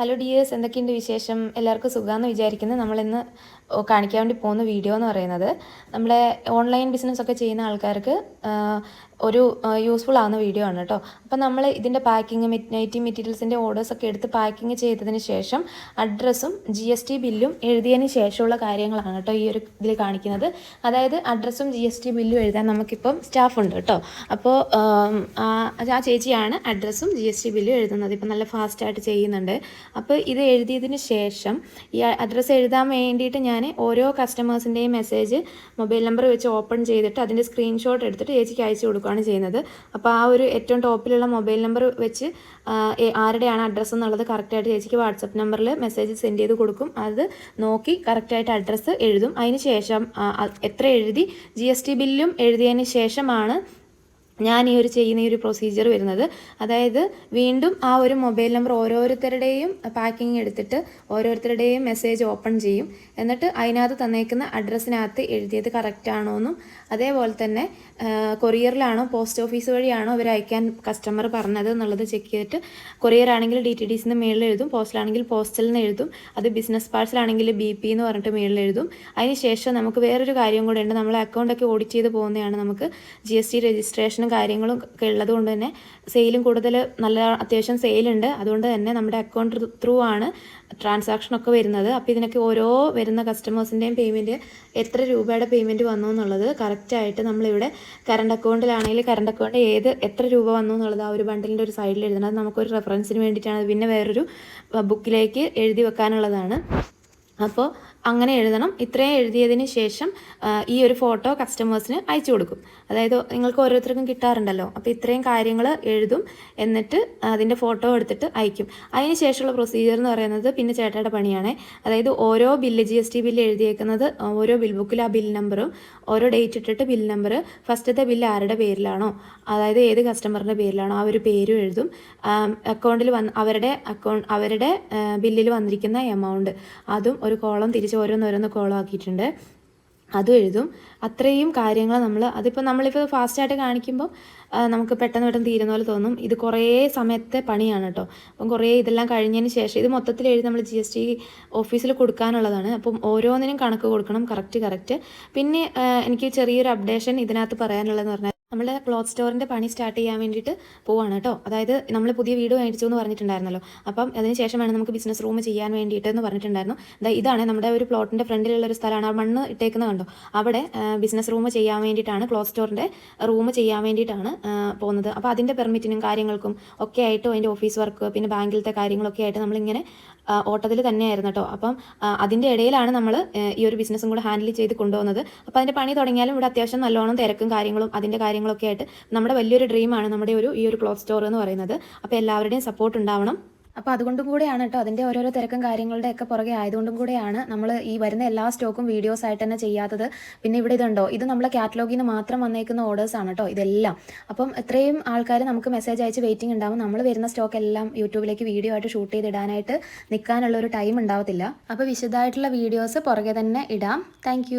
Hello dears എന്തൊക്കെയുണ്ട് വിശേഷം? എല്ലാവർക്കും സുഖമാണെന്ന് വിചാരിക്കുന്നത് നമ്മളിന്ന് കാണിക്കാൻ വേണ്ടി പോകുന്ന വീഡിയോ എന്ന് പറയുന്നത് നമ്മളെ ഓൺലൈൻ ബിസിനസ് ഒക്കെ ചെയ്യുന്ന ആൾക്കാർക്ക് ഒരു യൂസ്ഫുൾ ആവുന്ന വീഡിയോ ആണ് കേട്ടോ അപ്പോൾ നമ്മൾ ഇതിന്റെ പാക്കിങ് നൈറ്റി മെറ്റീരിയൽസിന്റെ ഓർഡേഴ്സ് ഒക്കെ എടുത്ത് പാക്കിങ് ചെയ്തതിന് ശേഷം അഡ്രസ്സും ജി എസ് ടി ബില്ലും എഴുതിയതിന് ശേഷമുള്ള കാര്യങ്ങളാണ് കേട്ടോ ഈ ഒരു ഇതിൽ കാണിക്കുന്നത്. അതായത് അഡ്രസ്സും ജി എസ് ടി ബില്ലും എഴുതാൻ നമുക്കിപ്പം സ്റ്റാഫ് ഉണ്ട് കേട്ടോ അപ്പോൾ ആ ചേച്ചിയാണ് അഡ്രസ്സും ജി എസ് ടി ബില്ലും എഴുതുന്നത്. ഇപ്പം നല്ല ഫാസ്റ്റായിട്ട് ചെയ്യുന്നുണ്ട്. അപ്പോൾ ഇത് എഴുതിയതിന് ശേഷം ഈ അഡ്രസ്സ് എഴുതാൻ വേണ്ടിയിട്ട് ഞാൻ ഓരോ കസ്റ്റമേഴ്സിന്റെയും മെസ്സേജ് മൊബൈൽ നമ്പർ വെച്ച് ഓപ്പൺ ചെയ്തിട്ട് അതിന്റെ സ്ക്രീൻഷോട്ട് എടുത്തിട്ട് ചേച്ചിക്ക് അയച്ചു കൊടുക്കുകയാണ് ചെയ്യുന്നത്. അപ്പോൾ ആ ഒരു ഏറ്റവും ടോപ്പിലുള്ള മൊബൈൽ നമ്പർ വെച്ച് ആരുടെയാണ് അഡ്രസ്സ് എന്നുള്ളത് കറക്റ്റായിട്ട് ചേച്ചിക്ക് വാട്സപ്പ് നമ്പറിൽ മെസ്സേജ് സെൻഡ് ചെയ്ത് കൊടുക്കും. അത് നോക്കി കറക്റ്റായിട്ട് അഡ്രസ്സ് എഴുതും. അതിന് ശേഷം എത്ര എഴുതി? ജി എസ് ടി ബില്ലും എഴുതിയതിന് ശേഷമാണ് ഞാൻ ഈ ഒരു ചെയ്യുന്ന ഈ ഒരു പ്രൊസീജിയർ വരുന്നത്. അതായത് വീണ്ടും ആ ഒരു മൊബൈൽ നമ്പർ ഓരോരുത്തരുടെയും പാക്കിംഗ് എടുത്തിട്ട് ഓരോരുത്തരുടെയും മെസ്സേജ് ഓപ്പൺ ചെയ്യും. എന്നിട്ട് അതിനകത്ത് തന്നേക്കുന്ന അഡ്രസ്സിനകത്ത് എഴുതിയത് കറക്റ്റ് ആണോ എന്നും അതേപോലെ തന്നെ കൊറിയറിലാണോ പോസ്റ്റ് ഓഫീസ് വഴിയാണോ അവർ അയക്കാൻ കസ്റ്റമർ പറഞ്ഞത് എന്നുള്ളത് ചെക്ക് ചെയ്തിട്ട് കൊറിയർ ആണെങ്കിൽ ഡി ടി ഡി സിന്ന് മേളിൽ എഴുതും പോസ്റ്റിലാണെങ്കിൽ പോസ്റ്റലിൽ നിന്ന് എഴുതും അത് ബിസിനസ് പാഴ്സലാണെങ്കിൽ ബി പി എന്ന് പറഞ്ഞിട്ട് മേളിൽ എഴുതും. അതിന് ശേഷം നമുക്ക് വേറൊരു കാര്യം കൂടെ ഉണ്ട്. നമ്മൾ അക്കൗണ്ടൊക്കെ ഓഡിറ്റ് ചെയ്ത് പോകുന്നതാണ് നമുക്ക് ജി എസ് ടി കാര്യങ്ങളും ഒക്കെ ഉള്ളത് കൊണ്ട് തന്നെ സെയിലും കൂടുതൽ നല്ല അത്യാവശ്യം സെയിലുണ്ട്. അതുകൊണ്ട് തന്നെ നമ്മുടെ അക്കൗണ്ട് ത്രൂ ആണ് ട്രാൻസാക്ഷൻ ഒക്കെ വരുന്നത്. അപ്പോൾ ഇതിനൊക്കെ ഓരോ വരുന്ന കസ്റ്റമേഴ്സിന്റെയും പേയ്മെന്റ് എത്ര രൂപയുടെ പേയ്മെന്റ് വന്നു എന്നുള്ളത് കറക്റ്റായിട്ട് നമ്മളിവിടെ കറണ്ട് അക്കൗണ്ടിലാണെങ്കിൽ കറണ്ട് അക്കൗണ്ട് ഏത് എത്ര രൂപ വന്നു എന്നുള്ളത് ആ ഒരു ബണ്ടിലിന്റെ ഒരു സൈഡിൽ എഴുതണം. അത് നമുക്കൊരു റെഫറൻസിന് വേണ്ടിയിട്ടാണ് പിന്നെ വേറൊരു ബുക്കിലേക്ക് എഴുതി വെക്കാനുള്ളതാണ്. അപ്പോൾ അങ്ങനെ എഴുതണം. ഇത്രയും എഴുതിയതിന് ശേഷം ഈ ഒരു ഫോട്ടോ കസ്റ്റമേഴ്സിന് അയച്ചു കൊടുക്കും. അതായത് നിങ്ങൾക്ക് ഓരോരുത്തർക്കും കിട്ടാറുണ്ടല്ലോ. അപ്പോൾ ഇത്രയും കാര്യങ്ങൾ എഴുതും. എന്നിട്ട് അതിന്റെ ഫോട്ടോ എടുത്തിട്ട് അയക്കും. അതിന് ശേഷമുള്ള പ്രൊസീജിയർ എന്ന് പറയുന്നത് പിന്നെ ചേട്ടയുടെ പണിയാണ്. അതായത് ഓരോ bill G S T bill എഴുതിയേക്കുന്നത് ഓരോ ബിൽ ബുക്കിൽ ആ ബിൽ നമ്പറും ഓരോ ഡേറ്റ് ഇട്ടിട്ട് ബിൽ നമ്പർ ഫസ്റ്റത്തെ ബില്ല് ആരുടെ പേരിലാണോ അതായത് ഏത് കസ്റ്റമറിന്റെ പേരിലാണോ ആ ഒരു പേരും എഴുതും. അക്കൗണ്ടിൽ വന്ന് അവരുടെ അക്കൗണ്ട് അവരുടെ ബില്ലിൽ വന്നിരിക്കുന്ന എമൗണ്ട് അതും ഒരു കോളം തിരിച്ച് ഓരോന്നോരോന്ന് കോളം ആക്കിയിട്ടുണ്ട് അതും എഴുതും. അത്രയും കാര്യങ്ങൾ നമ്മൾ അതിപ്പോൾ നമ്മളിപ്പോൾ ഫാസ്റ്റായിട്ട് കാണിക്കുമ്പോൾ നമുക്ക് പെട്ടെന്ന് പെട്ടെന്ന് തീരുന്ന പോലെ തോന്നും. ഇത് കുറേ സമയത്തെ പണിയാണ് കേട്ടോ. അപ്പം കുറേ ഇതെല്ലാം കഴിഞ്ഞതിന് ശേഷം ഇത് മൊത്തത്തിൽ എഴുതി നമ്മൾ ജി എസ് ടി ഓഫീസിൽ കൊടുക്കാനുള്ളതാണ്. അപ്പം ഓരോന്നിനും കണക്ക് കൊടുക്കണം. Correct correct. പിന്നെ എനിക്ക് ചെറിയൊരു അപ്ഡേഷൻ ഇതിനകത്ത് പറയാനുള്ളതെന്ന് പറഞ്ഞാൽ നമ്മുടെ ക്ലോത്ത് സ്റ്റോറിന്റെ പണി സ്റ്റാർട്ട് ചെയ്യാൻ വേണ്ടിയിട്ട് പോവാണ് കേട്ടോ. അതായത് നമ്മൾ പുതിയ വീട് മേടിച്ചു എന്ന് പറഞ്ഞിട്ടുണ്ടായിരുന്നല്ലോ. അപ്പം അതിന് ശേഷം വേണം നമുക്ക് ബിസിനസ് റൂം ചെയ്യാൻ വേണ്ടിയിട്ട് എന്ന് പറഞ്ഞിട്ടുണ്ടായിരുന്നു ഇതാണ് നമ്മുടെ ഒരു പ്ലോട്ടിന്റെ ഫ്രണ്ടിലുള്ള ഒരു സ്ഥലമാണ്. ആ മണ്ണ് ഇട്ടേക്കുന്നത് കണ്ടോ? അവിടെ ബിസിനസ് റൂം ചെയ്യാൻ വേണ്ടിയിട്ടാണ് ക്ലോത്ത് സ്റ്റോറിന്റെ റൂം ചെയ്യാൻ വേണ്ടിയിട്ടാണ് പോകുന്നത്. അപ്പോൾ അതിന്റെ പെർമിറ്റിനും കാര്യങ്ങൾക്കും ഒക്കെ ആയിട്ടും അതിന്റെ ഓഫീസ് വർക്ക് പിന്നെ ബാങ്കിലത്തെ കാര്യങ്ങളൊക്കെ ആയിട്ട് നമ്മളിങ്ങനെ ഓട്ടത്തിൽ തന്നെയായിരുന്നു കേട്ടോ. അപ്പം അതിന്റെ ഇടയിലാണ് നമ്മൾ ഈ ഒരു ബിസിനസ്സും കൂടെ ഹാൻഡിൽ ചെയ്ത് കൊണ്ടുപോകുന്നത്. അപ്പോൾ അതിന്റെ പണി തുടങ്ങിയാലും ഇവിടെ അത്യാവശ്യം നല്ലോണം തിരക്കും കാര്യങ്ങളും അതിന്റെ കാര്യങ്ങളൊക്കെ ആയിട്ട് നമ്മുടെ വലിയൊരു ഡ്രീമാണ് നമ്മുടെ ഒരു ഈ ഒരു ക്ലോത്ത് സ്റ്റോർ എന്ന് പറയുന്നത്. അപ്പോൾ എല്ലാവരുടെയും സപ്പോർട്ട് ഉണ്ടാവണം. അപ്പോൾ അതുകൊണ്ടും കൂടെയാണ് കേട്ടോ അതിന്റെ ഓരോരോ തിരക്കും കാര്യങ്ങളുടെ ഒക്കെ പുറകെ ആയതുകൊണ്ടും കൂടെയാണ് നമ്മൾ ഈ വരുന്ന എല്ലാ സ്റ്റോക്കും വീഡിയോസ് ആയിട്ട് തന്നെ ചെയ്യാത്തത്. പിന്നെ ഇവിടെ ഇതുണ്ടോ? ഇത് നമ്മളെ കാറ്റലോഗിന് മാത്രം വന്നേക്കുന്ന ഓർഡേഴ്സ് ആണ് കേട്ടോ ഇതെല്ലാം. അപ്പം ഇത്രയും ആൾക്കാർ നമുക്ക് മെസ്സേജ് അയച്ച് വെയിറ്റിംഗ് ഉണ്ടാവും. നമ്മൾ വരുന്ന സ്റ്റോക്ക് എല്ലാം യൂട്യൂബിലേക്ക് വീഡിയോ ആയിട്ട് ഷൂട്ട് ചെയ്തിടാനായിട്ട് നിൽക്കാനുള്ള ഒരു ടൈം ഉണ്ടാവത്തില്ല. അപ്പോൾ വിശദമായിട്ടുള്ള വീഡിയോസ് പുറകെ തന്നെ ഇടാം. താങ്ക്